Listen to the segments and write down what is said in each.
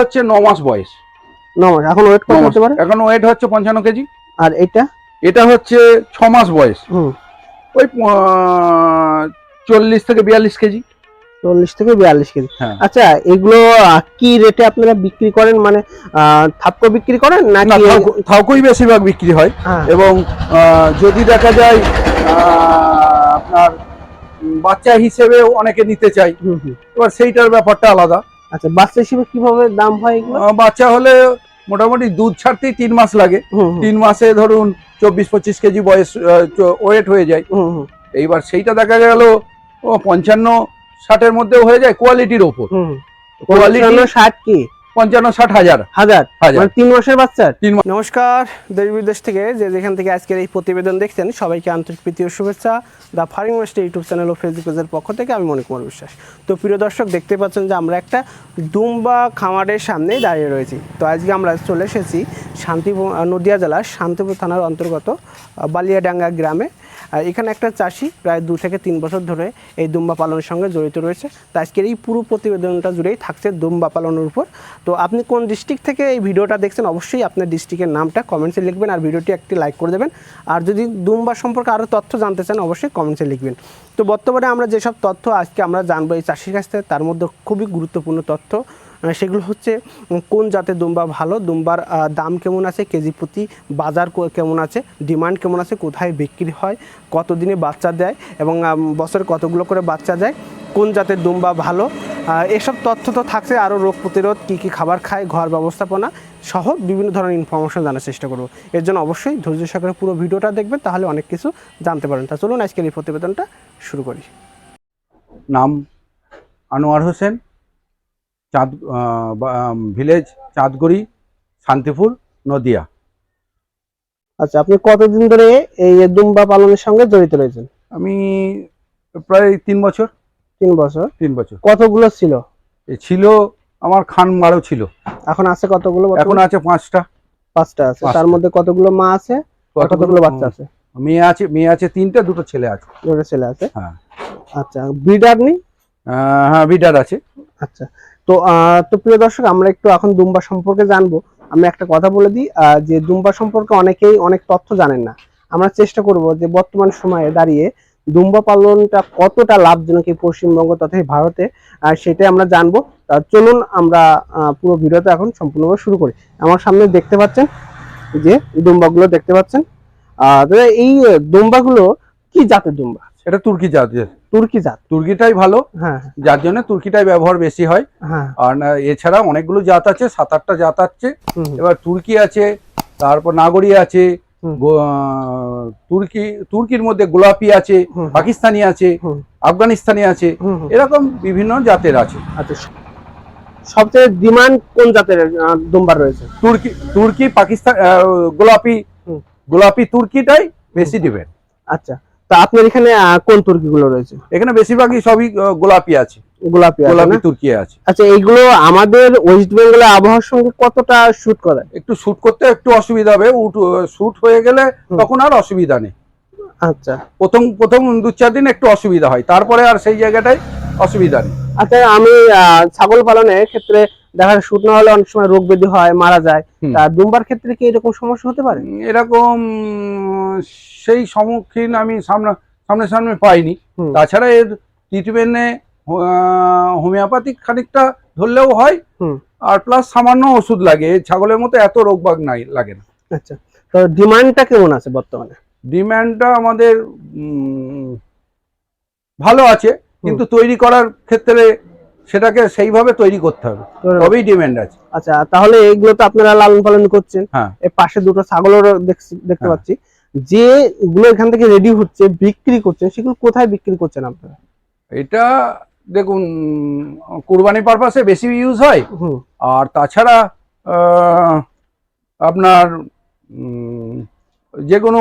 হচ্ছে ন মাস বয়স। নমস্কার এখন ওয়েট কত হতে পারে? এখন ওয়েট হচ্ছে পঞ্চান্ন কেজি। আর এটা? এটা হচ্ছে ছ মাস বয়স। ওই চল্লিশ থেকে বিয়াল্লিশ কেজি। চল্লিশ থেকে বিয়াল্লিশ কেজি। হ্যাঁ। আচ্ছা এগুলো কি রেটে আপনারা বিক্রি করেন? মানে থাপ্পো বিক্রি করেন না নাকি থাউকো- বেশিরভাগ বিক্রি হয়। হ্যাঁ। এবং যদি দেখা যায় আপনার বাচ্চা হিসেবেও অনেকে নিতে চাই। এবার সেইটার ব্যাপারটা আলাদা। আচ্ছা বাচ্চা হিসেবে কীভাবে দাম হয় এগুলো? বাচ্চা হলে মোটামুটি দুধ ছাড়তেই তিন মাস লাগে। তিন মাসে ধরুন চব্বিশ পঁচিশ কেজি বয়স ওয়েট হয়ে যায়। এইবার সেইটা দেখা গেল ও পঞ্চান্ন ষাটের মধ্যেও হয়ে যায় কোয়ালিটির ওপর। কোয়ালিটি ষাট কি? পঞ্চান্ন ষাট হাজার। হাজার। হাজার। মানে তিন মাসের বাচ্চার তিন নমস্কার দেশ বিদেশ থেকে যে যেখান থেকে আজকের এই প্রতিবেদন দেখছেন সবাইকে আন্তরিক প্রীতি ও শুভেচ্ছা। The farming master YouTube channel O Facebook পেজের পক্ষ থেকে আমি মনে কুমার বিশ্বাস। তো প্রিয় দর্শক দেখতে পাচ্ছেন যে আমরা একটা দুম্বা খামারের সামনে দাঁড়িয়ে রয়েছি। তো আজকে আমরা চলে এসেছি শান্তিপুর নদিয়া জেলার শান্তিপুর থানার অন্তর্গত বালিয়াডাঙ্গা গ্রামে। আর এখানে একটা চাষি প্রায় দু থেকে তিন বছর ধরে এই দুম্বা পালনের সঙ্গে জড়িত রয়েছে। তো আজকের এই পুরো প্রতিবেদনটা জুড়েই থাকছে দুম্বা পালনের উপর। তো আপনি কোন ডিস্ট্রিক্ট থেকে এই ভিডিওটা দেখছেন, অবশ্যই আপনার ডিস্ট্রিক্টের নামটা কমেন্টসে লিখবেন আর ভিডিওটি একটি লাইক করে দেবেন। আর যদি দুম্বা সম্পর্কে আরও তথ্য জানতে চান, অবশ্যই কমেন্টসে লিখবেন। তো বর্তমানে আমরা যেসব তথ্য আজকে আমরা জানব এই চাষির কাছ থেকে, তার মধ্যে খুবই গুরুত্বপূর্ণ তথ্য সেগুলো হচ্ছে কোন জাতের দুম্বা ভালো, দুম্বার দাম কেমন আছে, কেজি প্রতি, বাজার কেমন আছে ডিমান্ড কেমন আছে, কোথায় বিক্রি হয়, কতদিনে বাচ্চা দেয়, এবং বছরে কতগুলো করে বাচ্চা দেয়, কোন জাতের দুম্বা ভালো এসব তথ্য তো থাকছে আরও রোগ প্রতিরোধ কী কী খাবার খায় ঘর ব্যবস্থাপনা সহ বিভিন্ন ধরনের ইনফরমেশন জানার চেষ্টা করব। এর জন্য অবশ্যই ধৈর্য সহকারে পুরো ভিডিওটা দেখবেন তাহলে অনেক কিছু জানতে পারেন তা চলুন আজকের এই প্রতিবেদনটা শুরু করি। নাম আনোয়ার হোসেন চাঁদ ভিলেজ চাঁদগুড়ি শান্তিপুর নদিয়া। আচ্ছা আপনি কতদিন ধরে এই দুম্বা পালনের সঙ্গে জড়িত রয়েছেন? আমি প্রায় তিন বছর। তিন বছর। তিন বছর। কতগুলো ছিল? ছিল আমার খান মারও ছিল। এখন আছে কতগুলো এখন আছে পাঁচটা। পাঁচটা আছে। তার মধ্যে কতগুলো মা আছে কতগুলো বাচ্চা আছে? মেয়ে আছে মেয়ে আছে তিনটে দুটো ছেলে আছে। দুটো ছেলে আছে? হ্যাঁ। আচ্ছা ব্রিডার নেই? হ্যাঁ বিডার আছে। আচ্ছা তো তো প্রিয় দর্শক আমরা একটু এখন দুম্বা সম্পর্কে জানব। আমি একটা কথা বলে দিই যে দুম্বা সম্পর্কে অনেকেই অনেক তথ্য জানেন না। আমরা চেষ্টা করব যে বর্তমান সময়ে দাঁড়িয়ে দুম্বা পালনটা কতটা লাভজনক এই পশ্চিমবঙ্গ তথা ভারতে? আর সেটাই আমরা জানব। চলুন আমরা পুরো ভিডিওটা এখন সম্পূর্ণভাবে শুরু করি। আমার সামনে দেখতে পাচ্ছেন যে দুম্বাগুলো দেখতে পাচ্ছেন। আহ, এই দুম্বাগুলো কি জাতের দুম্বা? এটা তুর্কি জাতের তুর্কি জাত। তুর্কিটাই ভালো। হ্যাঁ যার জন্য তুর্কিটাই ব্যবহার বেশি হয়। হ্যাঁ। আর এছাড়া অনেকগুলো জাত আছে সাত আটটা জাত আছে। এবার তুর্কি আছে তারপর নাগরি আছে তুর্কি তুর্কির মধ্যে গোলাপি আছে পাকিস্তানি আছে আফগানিস্তানি আছে। এরকম বিভিন্ন জাতের আছে। আচ্ছা সবচেয়ে ডিমান্ড কোন জাতের দুম্বার রয়েছে? তুর্কি তুর্কি পাকিস্তান গোলাপি গোলাপি তুর্কিটাই বেশি দিবেন আচ্ছা তা আপনার এখানে কোন তুর্কিগুলো রয়েছে? এখানে বেশিরভাগই সবই গোলাপি আছে। গোলাপি আছে গোলাপি তুর্কি আছে। আচ্ছা এইগুলো আমাদের ওয়েস্ট বেঙ্গলের আবহাওয়ার সঙ্গে কতটা শুট করে? একটু শুট করতে একটু অসুবিধা হবে। শুট হয়ে গেলে তখন আর অসুবিধা নেই। আচ্ছা। প্রথম প্রথম দু চার দিন একটু অসুবিধা হয়। তারপরে আর সেই জায়গাটায় অসুবিধা নেই। আচ্ছা আমি ছাগল পালনের ক্ষেত্রে দেখা যায় শুট না হলে অনেক সময় রোগ ব্যাধি হয় মারা যায়। তা দুম্বার ক্ষেত্রে কি এরকম সমস্যা হতে পারে? এরকম সেই সম্মুখীন আমি সামনে সামনে সামনে পাইনি তাছাড়া এর ট্রিটমেন্টে হোমিওপ্যাথিক খানিকটা ধরলেও হয় আর প্লাস সামান্য ওষুধ লাগে। ছাগলের মতো এত রোগ বাগ নাই লাগে না। আচ্ছা। তো ডিমান্ডটা কেমন আছে বর্তমানে? ডিমান্ডটা আমাদের ভালো আছে কিন্তু তৈরি করার ক্ষেত্রে সেটাকে সেইভাবে তৈরি করতে হবে। তবেই ডিমান্ড আছে। আচ্ছা তাহলে এইগুলো তো আপনারা লালন পালন করছেন। হ্যাঁ। এর পাশে দুটো ছাগলেরও দেখতে হ্যাঁ। পাচ্ছি। যে গুলো এখান থেকে রেডি হচ্ছে বিক্রি করছেন সেগুলো কোথায় বিক্রি করছেন আপনারা? এটা দেখুন কুরবানি পারপাসে বেশি ইউজ হয়। আর তাছাড়া আপনার যে কোনো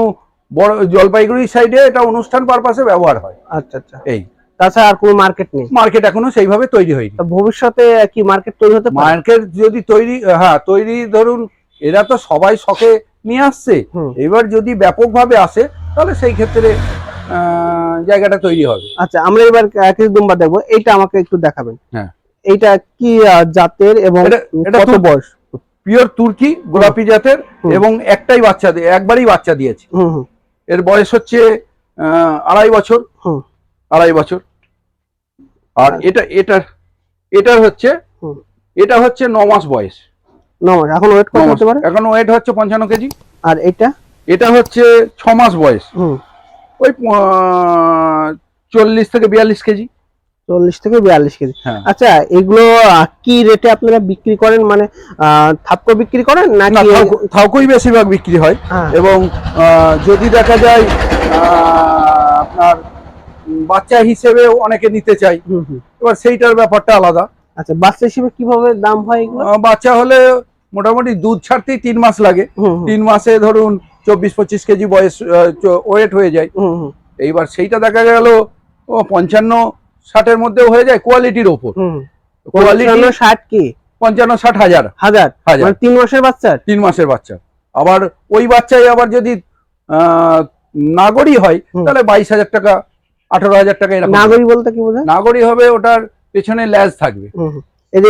বড় জলপাইগুড়ি সাইডে এটা অনুষ্ঠান পারপাসে ব্যবহার হয়। আচ্ছা আচ্ছা। এই। তাছাড়া আর কোনো মার্কেট নেই? মার্কেট এখনও সেইভাবে তৈরি হয়নি। তা ভবিষ্যতে কি মার্কেট তৈরি হতে মার্কেট যদি তৈরি হ্যাঁ তৈরি ধরুন এরা তো সবাই শখে নিয়ে আসছে। এবার যদি ব্যাপকভাবে আসে তাহলে সেই ক্ষেত্রে জায়গাটা তৈরি হবে। আচ্ছা আমরা এবার কিছু দুম্বা দেখব। এইটা আমাকে একটু দেখাবেন। হ্যাঁ। এইটা কি জাতের এবং কত বয়স? পিওর তুর্কি গোলাপি জাতের এবং একটাই বাচ্চা দিয়ে একবারই বাচ্চা দিয়েছে। হুম হুম। এর বয়স হচ্ছে আড়াই বছর। হুম। আড়াই বছর। আর এটা এটার এটার হচ্ছে হুম। এটা হচ্ছে ন মাস বয়স। নমস এখন ওয়েট ন কত হতে পারে? এখন ওয়েট হচ্ছে পঞ্চান্ন কেজি। আর এটা? এটা হচ্ছে ছ মাস বয়স। হুম। ওই চল্লিশ থেকে বিয়াল্লিশ কেজি। চল্লিশ থেকে বিয়াল্লিশ কেজি। হ্যাঁ। আচ্ছা এগুলো কি রেটে আপনারা বিক্রি করেন? মানে থাপ্পো বিক্রি করেন না নাকি থাউকো- বেশিরভাগ বিক্রি হয়। হ্যাঁ। এবং যদি দেখা যায় আপনার বাচ্চা হিসেবেও অনেকে নিতে চাই। এবার সেইটার ব্যাপারটা আলাদা। আচ্ছা বাচ্চা হিসেবে কীভাবে দাম হয় বাচ্চা হলে মোটামুটি দুধ ছাড়তেই তিন মাস লাগে। তিন মাসে ধরুন চব্বিশ পঁচিশ কেজি বয়স ওয়েট হয়ে যায়। এইবার সেইটা দেখা গেল পঞ্চান্ন ষাটের মধ্যেও হয়ে যায় কোয়ালিটির ওপর। কোয়ালিটি ষাট কি? পঞ্চান্ন ষাট হাজার। হাজার? হাজার। মানে তিন মাসের বাচ্চা? তিন মাসের বাচ্চা। আবার ওই বাচ্চাই আবার যদি আহ, নাগরী হয় তাহলে বাইশ হাজার টাকা আঠারো হাজার টাকা এরকম। নাগরি বলতে কি বোঝায়? নাগরী হবে ওটার পেছনে ল্যাজ থাকবে।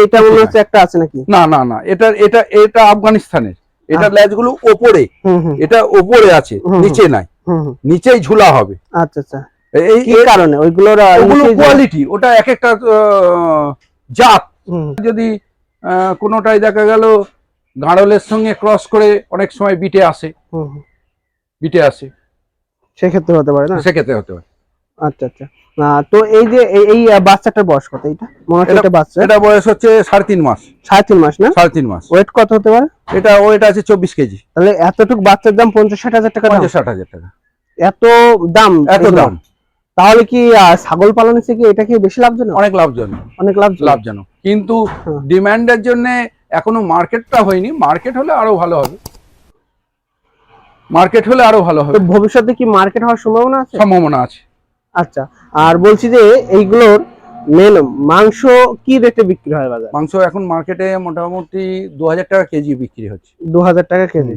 এটা মনে হচ্ছে একটা আছে নাকি? না না না। এটা এটা এটা আফগানিস্তানের। এটা আচ্ছা। ল্যাজগুলো ওপরে হুম হুম। এটা ওপরে আছে নিচে নাই। নিচেই ঝুলা হবে। আচ্ছা আচ্ছা। এই কি কারণে? ওইগুলোর কোয়ালিটি ওটা এক একটা জাত। যদি কোনোটাই দেখা গেল গাঁড়লের সঙ্গে ক্রস করে অনেক সময় বিটে আসে। বিটে আসে। সেক্ষেত্রে হতে পারে না? সেক্ষেত্রে হতে পারে। আচ্ছা আচ্ছা। তো এই যে এই- বাচ্চাটার বয়স কত এটা মনে বাচ্চা। এটা বয়স হচ্ছে সাড়ে তিন মাস। সাড়ে তিন মাস না? সাড়ে তিন মাস। ওয়েট কত হতে পারে? এটা ওইটা আছে চব্বিশ কেজি। তাহলে এতটুকু বাচ্চার দাম পঞ্চাশ ষাট হাজার টাকা পঞ্চাশ ষাট হাজার টাকা। এত দাম এত দাম। তাহলে কি ছাগল পালনের থেকে এটা কি বেশি লাভজনক? অনেক লাভজনক। অনেক লাভ লাভজনক। কিন্তু হুম। ডিমান্ডের জন্য এখনও মার্কেটটা হয়নি। মার্কেট হলে আরও ভালো হবে। মার্কেট হলে আরও ভালো হবে। ভবিষ্যতে কি মার্কেট হওয়ার সম্ভাবনা আছে? সম্ভাবনা আছে। আচ্ছা। আর বলছি যে এইগুলোর মেন মাংস কি রেটে বিক্রি হয় বাজার? মাংস এখন মার্কেটে মোটামুটি দু হাজার টাকা কেজি বিক্রি হচ্ছে। দু হাজার টাকা কেজি।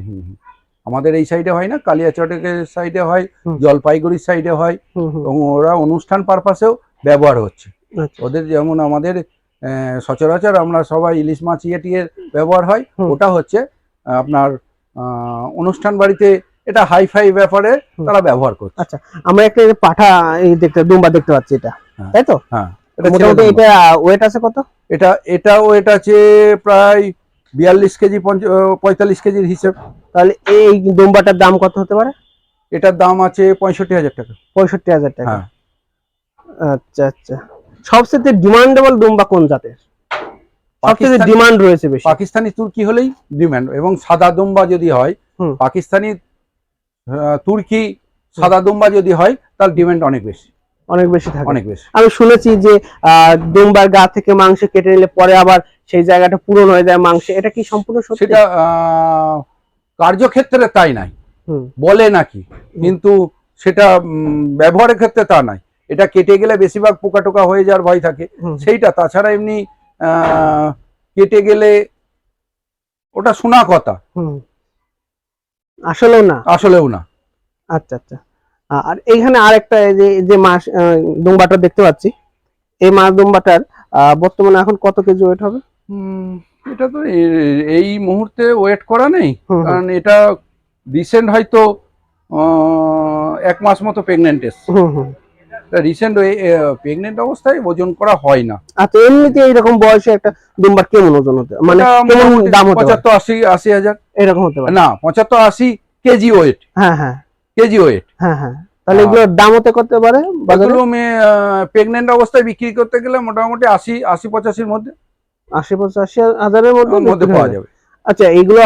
আমাদের এই সাইডে হয় না কালিয়াচটের সাইডে হয় জলপাইগুড়ির সাইডে হয় এবং ওরা অনুষ্ঠান পারপাসেও ব্যবহার হচ্ছে। আচ্ছা। ওদের যেমন আমাদের সচরাচর আমরা সবাই ইলিশ মাছ ইয়ে টিয়ের ব্যবহার হয় ওটা হচ্ছে আপনার অনুষ্ঠান বাড়িতে এটা হাই ফাই ব্যাপারে তারা ব্যবহার করছে। আচ্ছা আমরা একটা পাঠা এই দেখতে দুম্বা দেখতে পাচ্ছি এটা। হ্যাঁ। তাই তো? হ্যাঁ। মোটামুটি এটা ওয়েট আছে কত? এটা এটা আছে প্রায় বিয়াল্লিশ কেজি পঁয়তাল্লিশ কেজির হিসেব। তাহলে এই দুম্বাটার দাম কত হতে পারে? এটার দাম আছে পঁয়ষট্টি হাজার টাকা। পঁয়ষট্টি হাজার টাকা। হ্যাঁ। আচ্ছা আচ্ছা। সবচেয়ে ডিমান্ডেবল দুম্বা কোন জাতের? সবচেয়ে ডিমান্ড রয়েছে বেশি। পাকিস্তানি তুর্কি হলেই ডিমান্ড এবং সাদা দুম্বা যদি হয়। পাকিস্তানি তুর্কি সাদা দুম্বা যদি হয় তার ডিমান্ড অনেক বেশি। অনেক বেশি থাকে। অনেক বেশি। আমি শুনেছি যে দুম্বার গা থেকে মাংস কেটে নিলে পরে আবার সেই জায়গাটা পূরণ হয়ে যায় মাংস। এটা কি সম্পূর্ণ সত্যি? সেটা কার্যক্ষেত্রে তাই নাই। বলে নাকি কিন্তু সেটা ব্যবহারের ক্ষেত্রে তা নাই। এটা কেটে গেলে বেশিরভাগ পোকা টোকা হয়ে যাওয়ার ভয় থাকে। সেইটা তাছাড়া এমনি কেটে গেলে ওটা শোনা কথা। আসলেও না? আসলেও না। আচ্ছা আচ্ছা। আর এইখানে আরেকটা যে যে মাছ দুম্বাটা দেখতে পাচ্ছি। এই মাছ দুম্বাটার বর্তমানে এখন কত কেজি ওয়েট হবে? এটা তো এই মুহূর্তে ওয়েট করা নেই। কারণ এটা রিসেন্ট হয়তো এক মাস মতো প্রেগনেন্ট এসছে। রিসেন্ট প্রেগনেন্ট অবস্থায় ওজন করা হয় না। আচ্ছা এমনিতে এইরকম বয়সে একটা দুম্বার কেমন ওজন হতে মানে কেমন দাম হতে পারে? পঁচাত্তর আশি আশি হাজার। এরকম হতে পারে। না পঁচাত্তর আশি কেজি ওয়েট হ্যাঁ হ্যাঁ। কেজি ওয়েট হ্যাঁ হ্যাঁ। তাহলে আহ, এগুলোর দাম হতে করতে পারে বাজারে? এগুলো প্রেগনেন্ট অবস্থায় বিক্রি করতে গেলে মোটামুটি আশি আশি পঁচাশির মধ্যে। আশি পঁচাশি হাজারের মধ্যে মধ্যে পাওয়া যাবে। আচ্ছা এইগুলো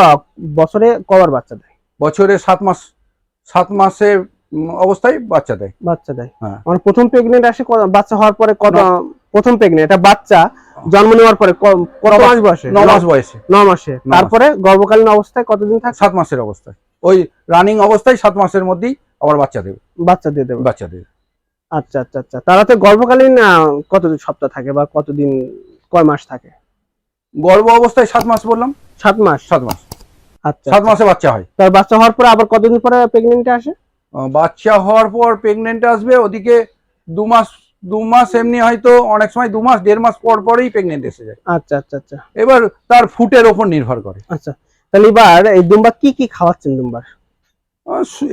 বছরে কবার বাচ্চা দেয়? বছরে সাত মাস সাত মাসে অবস্থায় বাচ্চা দেয়। বাচ্চা দেয়। হ্যাঁ। মানে প্রথম প্রেগনেন্ট আসে বাচ্চা হওয়ার পরে কত প্রথম প্রেগনেন্ট এটা বাচ্চা জন্ম নেওয়ার পরে কত মাস- বয়সে ন মাস বয়সে। ন মাসে তারপরে গর্ভকালীন অবস্থায় কতদিন থাকে? সাত মাসের অবস্থায়। ওই রানিং অবস্থায় সাত মাসের মধ্যেই আবার বাচ্চা দেবে। বাচ্চা দিয়ে দেবে। বাচ্চা দেবে। আচ্ছা আচ্ছা আচ্ছা। তারাতে গর্ভকালীন কতদিন সপ্তাহ থাকে বা কতদিন কয় মাস থাকে? গর্ভ অবস্থায় সাত মাস বললাম। সাত মাস। সাত মাস। আচ্ছা সাত মাসে বাচ্চা হয়। তার বাচ্চা হওয়ার পরে আবার কতদিন পরে প্রেগনেন্টে আসে? বাচ্চা হওয়ার পর প্রেগনেন্ট আসবে ওদিকে দু মাস দু মাস এমনি হয়তো অনেক সময় দু মাস দেড় মাস পর পরেই প্রেগনেন্ট এসে যায়। আচ্ছা আচ্ছা আচ্ছা। এবার তার ফুটের ওপর নির্ভর করে। আচ্ছা তাহলে এবার এই দুম্বা কি কি খাওয়াচ্ছেন দুম্বার?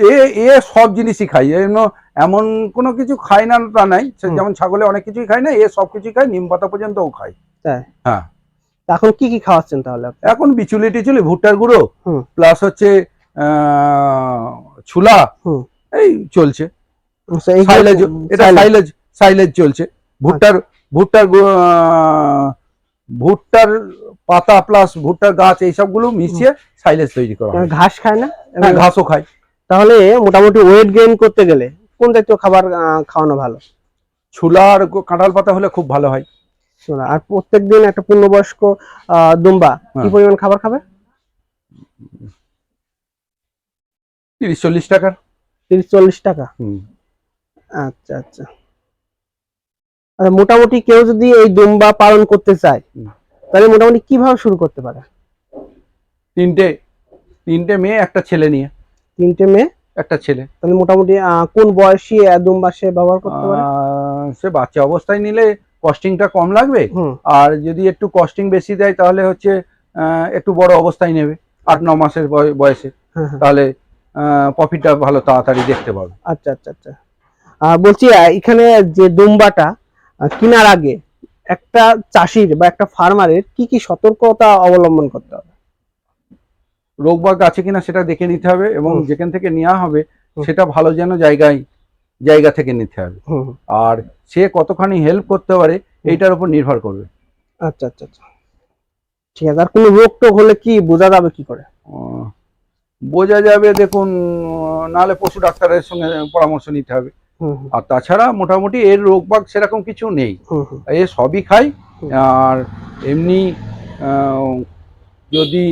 এ এ সব জিনিসই খাই। এমন এমন কোনো কিছু খায় না তা নাই। যেমন ছাগলে অনেক কিছুই খায় না এ সব কিছুই খায় নিম পাতা পর্যন্তও খায় হ্যাঁ। এখন কি কি খাওয়াচ্ছেন তাহলে এখন বিচুলি টিচুলি ভুট্টার গুঁড়ো। প্লাস হচ্ছে ছুলা এই চলছে। আচ্ছা, এটা সাইলেজ। সাইলেজ চলছে। ভুট্টার ভুট্টার ভুট্টার পাতা প্লাস ভুট্টার গাছ এইসবগুলো মিশিয়ে সাইলেজ তৈরি করা ঘাস খায় না? এবং হ্যাঁ ঘাসও খায়। তাহলে মোটামুটি ওয়েট গেইন করতে গেলে কোন জাতীয় খাবার খাওয়ানো ভালো? ছোলা আর কাঁঠাল পাতা হলে খুব ভালো হয়। শোনা আর প্রত্যেকদিন একটা পূর্ণবয়স্ক দুম্বা কি হ্যাঁ। পরিমাণ খাবার খাবে? তিরিশ চল্লিশ টাকার। তিরিশ চল্লিশ টাকা। আচ্ছা আচ্ছা। মোটামুটি কেউ যদি এই দুম্বা পালন করতে চায় তাহলে মোটামুটি কীভাবে শুরু করতে পারে? তিনটে তিনটে মেয়ে একটা ছেলে নিয়ে। তিনটে মেয়ে? একটা ছেলে। তাহলে মোটামুটি কোন বয়সী দুম্বা সে ব্যবহার করতে পারে? সে বাচ্চা অবস্থায় নিলে কস্টিংটা কম লাগবে। আর যদি একটু কস্টিং বেশি দেয় তাহলে হচ্ছে একটু বড় অবস্থায় নেবে আট ন মাসের বয়- বয়সে। তাহলে প্রফিটটা ভালো তাড়াতাড়ি দেখতে পাবে। আচ্ছা আচ্ছা আচ্ছা। বলছি এখানে যে দুম্বাটা কেনার আগে একটা চাষির বা একটা ফার্মারের কি কি সতর্কতা অবলম্বন করতে হবে? রোগ বাগ আছে কিনা সেটা দেখে নিতে হবে এবং যেখান থেকে নেওয়া হবে সেটা ভালো যেন জায়গায় জায়গা থেকে নিতে হবে। আর সে কতখানি হেল্প করতে পারে এইটার উপর নির্ভর করবে। আচ্ছা আচ্ছা আচ্ছা। ঠিক আছে আর কোনো রোগ টোগ হলে কি বোঝা যাবে কি করে? বোঝা যাবে দেখুন নাহলে পশু ডাক্তারের সঙ্গে পরামর্শ নিতে হবে। আর তাছাড়া মোটামুটি এর রোগ বাগ সেরকম কিছু নেই। এ সবই খাই আর এমনি আহ, যদি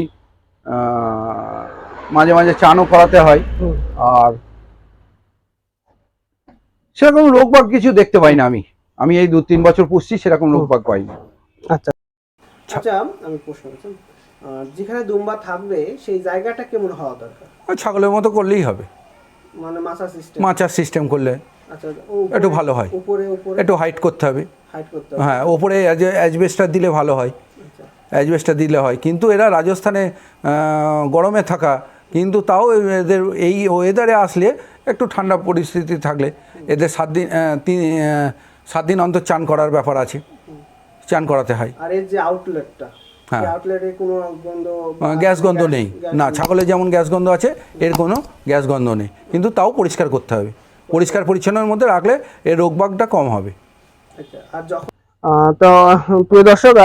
আহ, মাঝে মাঝে চানও করাতে হয় আর সেরকম রোগ বাগ কিছু দেখতে পাই না আমি। আমি এই দু তিন বছর পুষছি সেরকম রোগ বাগ পাই না। আচ্ছা। আমি প্রশ্ন করছি। যেখানে দুম্বা থাকবে সেই জায়গাটা কেমন হওয়া দরকার? ছাগলের মতো করলেই হবে। মানে মাছা সিস্টেম মাচার সিস্টেম করলে আচ্ছা একটু ভালো হয়। উপরে উপরে একটু হাইট করতে হবে। হাইট করতে হ্যাঁ ওপরে অ্যাজবেস্টার দিলে ভালো হয়। আচ্ছা। অ্যাজবেস্টার দিলে হয়। কিন্তু এরা রাজস্থানে গরমে থাকা কিন্তু তাও এদের এই ওয়েদারে আসলে একটু ঠান্ডা পরিস্থিতি থাকলে এদের সাত দিন তিন সাত দিন অন্তর চান করার ব্যাপার আছে। চান করাতে হয়। আর এর যে আউটলেটটা হ্যাঁ। আউটলেটে কোনো গন্ধ আহ, গ্যাস গন্ধ নেই। না ছাগলের যেমন গ্যাস গন্ধ আছে এর কোনো গ্যাস গন্ধ নেই। কিন্তু তাও পরিষ্কার করতে হবে। পরিষ্কার পরিচ্ছন্নের মধ্যে রাখলে এর রোগবাগটা কম হবে। আচ্ছা তো প্রিয় দর্শক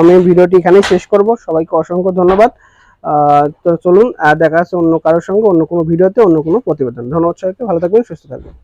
আমি ভিডিওটি এখানেই শেষ করব। সবাইকে অসংখ্য ধন্যবাদ। তো চলুন দেখা যাচ্ছে অন্য কারোর সঙ্গে অন্য কোনো ভিডিওতে অন্য কোনো প্রতিবেদন। ধন্যবাদ সবাইকে ভালো থাকবেন সুস্থ থাকবেন।